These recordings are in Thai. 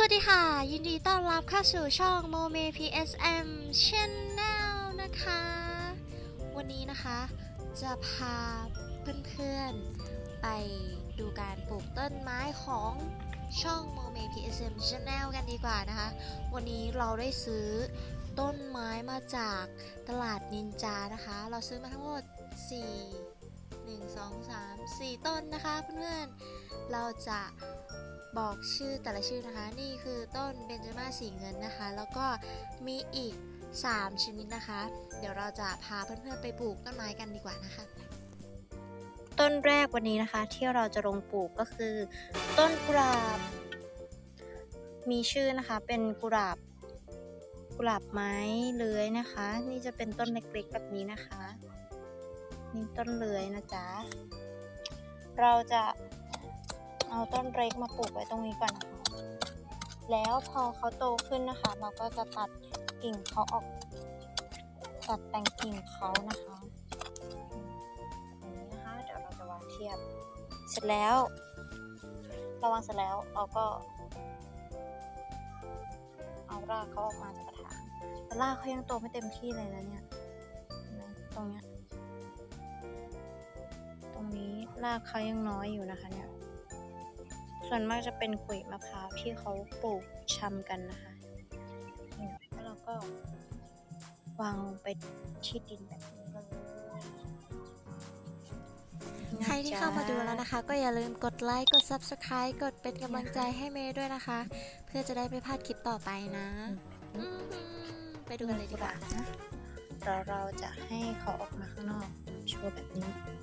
สวัสดีค่ะ ยินดีต้อนรับเข้าสู่ช่อง Mome PSM Channel นะคะ วันนี้นะคะ จะพาเพื่อนๆ ไปดูการปลูกต้นไม้ของช่อง Mome PSM Channel กันดีกว่านะคะ วันนี้เราได้ซื้อต้นไม้มาจากตลาดนินจานะคะ เราซื้อมาทั้งหมด 4 1 2 3 4 ต้นนะคะเพื่อนๆ เราจะ บอกชื่อแต่ละชื่อนะคะ นี่คือต้นเบญจามาสีเงินนะคะ แล้วก็มีอีก 3 ชนิดนะคะ เดี๋ยวเราจะพาเพื่อนๆไปปลูกต้นไม้กันดีกว่านะคะ ต้นแรกวันนี้นะคะ ที่เราจะลงปลูกก็คือ ต้นกุหลาบ มีชื่อนะคะเป็นกุหลาบกุหลาบไม้เลื้อยนะคะ นี่จะเป็นต้นเล็กๆแบบนี้นะคะนี่ต้นเลื้อยนะจ๊ะเราจะ เอาต้นเล็กมาปลูกไว้ตรงนี้ก่อนนะคะแล้วพอเขาโตขึ้นนะคะ เราก็จะตัดกิ่งเขาออก ตัดแต่งกิ่งเขานะคะอย่างนี้นะคะเดี๋ยวเราจะวางเทียบ เสร็จแล้วเราวางเสร็จแล้วเราก็ เอารากเขาออกมาจากกระถางแต่รากเขายังโตไม่เต็มที่เลยนะเนี่ยตรงเนี้ยตรงนี้รากเขายังน้อยอยู่นะคะเนี่ย ส่วนมากจะเป็นขุยมะพร้าวที่เขาปลูกชำกันนะคะนี่แล้วเราก็วางลงไปที่ดินแบบนี้เลยใครที่เข้ามาดูแล้วนะคะ ก็อย่าลืมกดไลค์กด Subscribe กดเป็นกำลังใจให้เมย์ด้วยนะคะ เพื่อจะได้ไม่พลาดคลิปต่อไปนะอืมไปดูกันเลยดีกว่านะเราเราจะให้เขาออกมาข้างนอกโชว์แบบนี้นี่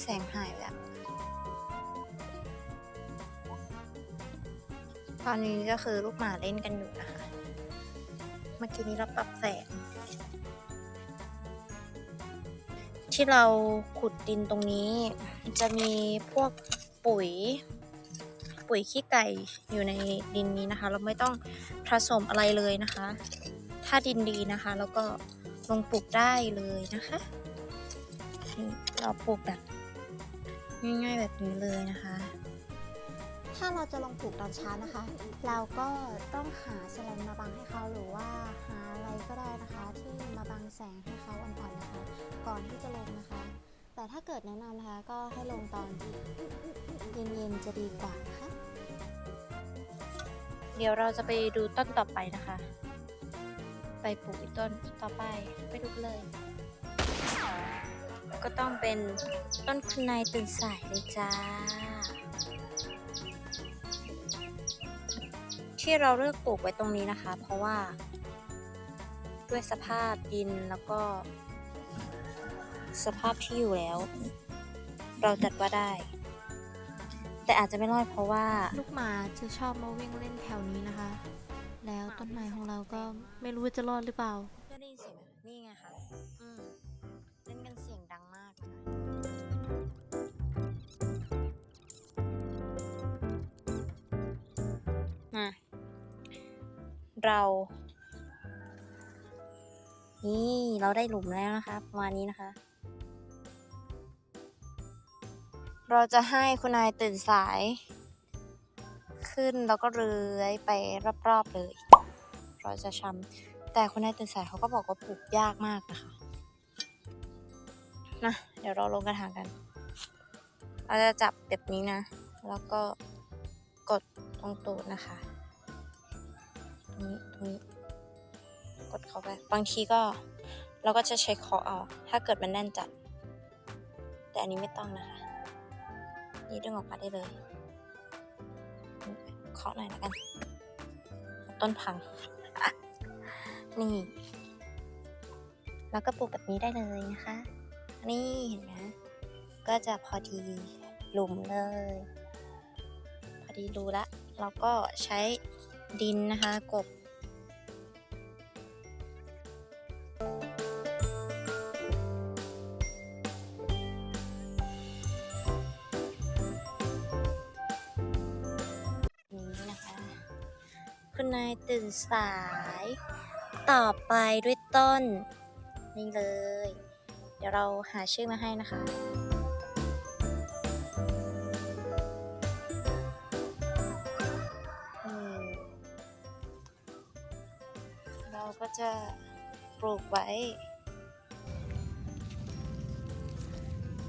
แสงหายแล้ว ตอนนี้ก็คือลูกหมาเล่นกันอยู่นะคะ เมื่อกี้นี้เราปรับแสง ที่เราขุดดินตรงนี้ จะมีพวกปุ๋ย ปุ๋ยขี้ไก่อยู่ในดินนี้นะคะ เราไม่ต้องผสมอะไรเลยนะคะ ถ้าดินดีนะคะ แล้วก็ลงปลูกได้เลยนะคะ เราปลูกแบบ ง่ายๆแบบนี้เลยนะคะ ถ้าเราจะลงปลูกตอนเช้านะคะ เราก็ต้องหาสแลนมาบังให้เขาหรือว่าหาอะไรก็ได้นะคะ ที่มาบังแสงให้เขาอ่อนๆนะคะ ก่อนที่จะลงนะคะ แต่ถ้าเกิดแนะนำนะคะก็ให้ลงตอนเย็นๆจะดีกว่านะคะเดี๋ยวเราจะไปดูต้นต่อไปนะคะ ไปปลูกอีกต้นต่อไปไปดูกันเลย ก็ต้องเป็นต้นคุณนายตื่นสายเลยจ้า ที่เราเลือกปลูกไว้ตรงนี้นะคะ เพราะว่า ด้วยสภาพดินแล้วก็ สภาพที่อยู่แล้ว เราจัดว่าได้ แต่อาจจะไม่รอดเพราะว่า ลูกหมาจะชอบมาวิ่งเล่นแถวนี้นะคะ แล้วต้นไม้ของเราก็ไม่รู้ว่าจะรอดหรือเปล่าเพื่อนได้ยินเสียงไหมนี่ไงคะ เรา นี่เราได้หลุมแล้วนะคะประมาณนี้นะคะ เราจะให้คุณนายตื่นสาย ขึ้นแล้วก็เลื้อยไปรอบๆเลย เราจะชำแต่คุณนายตื่นสายเขาก็บอกว่าปลูกยากมากนะคะนะเดี๋ยวเราลงกระถางกัน เราจะจับแบบนี้นะ แล้วก็กด ตรงตูดนะคะตรงนี้ตรงนี้กดเข้าไป บางทีก็เราก็จะใช้เคาะเอา ถ้าเกิดมันแน่นจัด แต่อันนี้ไม่ต้องนะคะ นี่ดึงออกมาได้เลยเคาะหน่อยแล้วกัน ต้นพัง นี่ แล้วก็ปลูกแบบนี้ได้เลยนะคะ นี่เห็นไหมก็จะพอดีหลุมเลย ดีรูละเราก็ใช้ดินนะคะกบนี้นะคะคุณนายตื่นสาย ต่อไปด้วยต้น นี่เลย เดี๋ยวเราหาชื่อมาให้นะคะ ก็จะปลูกไว้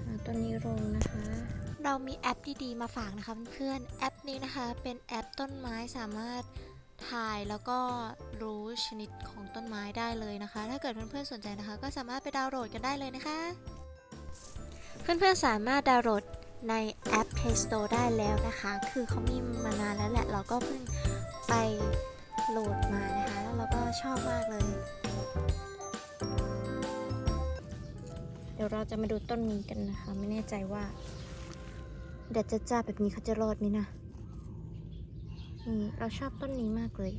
หาต้นนี้ลงนะคะ เรามีแอปดีๆมาฝากนะคะเพื่อนๆแอปนี้นะคะเป็นแอปต้นไม้สามารถถ่ายแล้วก็รู้ชนิดของต้นไม้ได้เลยนะคะ ถ้าเกิดเพื่อนๆสนใจนะคะ ก็สามารถไปดาวน์โหลดกันได้เลยนะคะ เพื่อนๆสามารถดาวน์โหลดในแอป Play Store ได้แล้วนะคะ คือเขามีมานานแล้วแหละ เราก็เพิ่งไปโหลด ชอบมากเลย เดี๋ยวเราจะมาดูต้นนี้กันนะคะ ไม่แน่ใจว่าแดดจ้าๆแบบนี้เขาจะรอดไหมนะนี่เราชอบต้นนี้มากเลย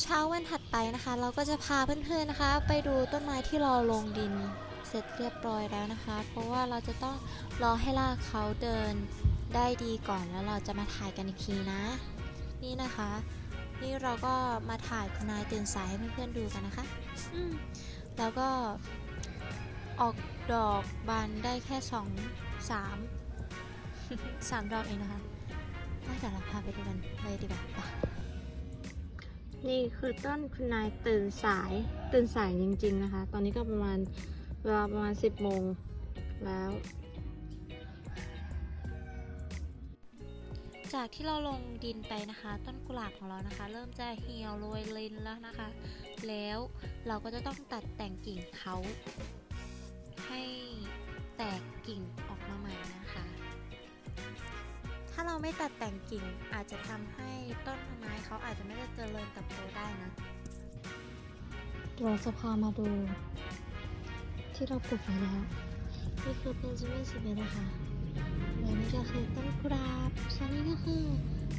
เช้าวันถัดไปนะคะ เราก็จะพาเพื่อนๆนะคะ ไปดูต้นไม้ที่ราลงดินเสร็จเรียบร้อยแล้วนะคะ เพราะว่าเราจะต้องรอให้รากเขาเดิน ได้ดีก่อนแล้วเราจะมาถ่ายกันอีกทีนะ นี่นะคะ นี่เราก็มาถ่ายคุณนายตื่นสายให้เพื่อนๆดูกันนะคะ อืมแล้วก็ออกดอกบานได้แค่สองสามสามดอกเองนะคะถ้าเดี๋ยวเราพาไปดูกันเลยดีกว่าไปนี่คือต้นคุณนายตื่นสายตื่นสายจริง ๆนะคะ ตอนนี้ก็ประมาณเวลาประมาณ 10โมงแล้ว จากที่เราลงดินไปนะคะ ต้นกุหลาบของเรานะคะ เริ่มจะเหี่ยวโรยลินแล้วนะคะ แล้วเราก็จะต้องตัดแต่งกิ่งเขาให้แตกกิ่งออกมาใหม่นะคะ ถ้าเราไม่ตัดแต่งกิ่งอาจจะทำให้ต้นไม้เขาอาจจะไม่ได้เจริญเติบโตได้นะเราจะพามาดู ที่เราปลูกไว้แล้วนี่คือเป็นจิมมี่สิเบนะคะ และนี่ก็คือต้นกุหลาบส่วนนี้ก็คือ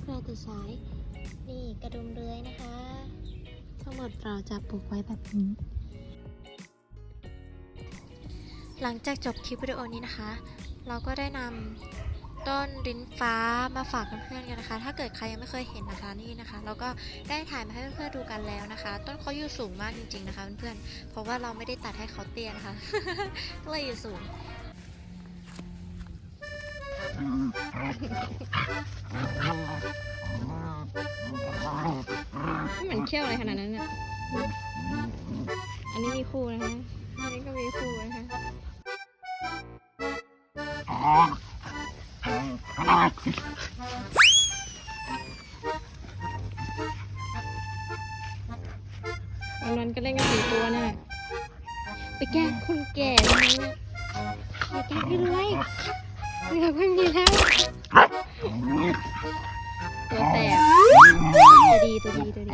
กระต่ายสาย นี่กระดุมเรือยนะคะ ทั้งหมดเราจะปลูกไว้แบบนี้ หลังจากจบคลิปวิดีโอนี้นะคะ เราก็ได้นำต้นลิ้นฟ้ามาฝากเพื่อนๆกันนะคะ ถ้าเกิดใครยังไม่เคยเห็นนะคะนี่นะคะ เราก็ได้ถ่ายมาให้เพื่อนๆดูกันแล้วนะคะ ต้นเขาอยู่สูงมากจริง ๆนะคะเพื่อนๆเพราะว่าเราไม่ได้ตัดให้เขาเตี้ยนะคะก็เลยอยู่สูง เหมือนเขี้ยวอะไรขนาดนั้นเนี่ยอันนี้มีคู่นะคะอันนี้ก็มีคู่นะคะวันวันก็เล่นกันสี่ตัวน่ะ ไปแกล้งคนแก่ทำไมเนี่ยอย่าแกล้งพี่เลย เหนือไม่มีแล้วตัวแตกตัวดีตัวดีตัวดี